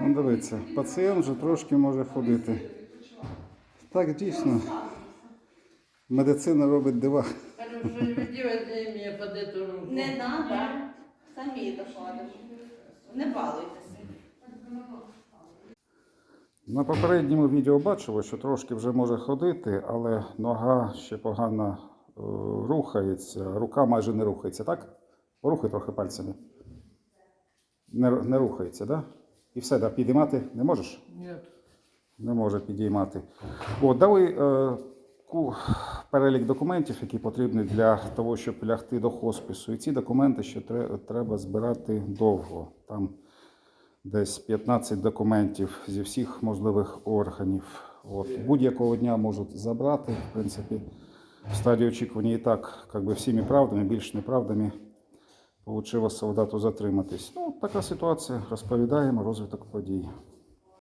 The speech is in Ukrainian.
Ну, дивіться, пацієнт вже трошки може ходити. Так, дійсно. Медицина робить дива. Не надо. Самі доходиш. Не балуйтеся. На попередньому відео бачили, що трошки вже може ходити, але нога ще погано е, рухається, рука майже не рухається, так? Порухай трохи пальцями. Не, не рухається? Да? І все, да, підіймати не можеш? Нет. Не може підіймати. От, дали е, ку- перелік документів, які потрібні для того, щоб лягти до хоспису. І ці документи ще тре- треба збирати довго. Там десь 15 документів зі всіх можливих органів. От. Будь-якого дня можуть забрати. В принципі, в стадії очікування і так, як би всіми правдами, більш неправдами, Получилось солдату затриматись. Ну, така ситуація. Розповідаємо розвиток подій.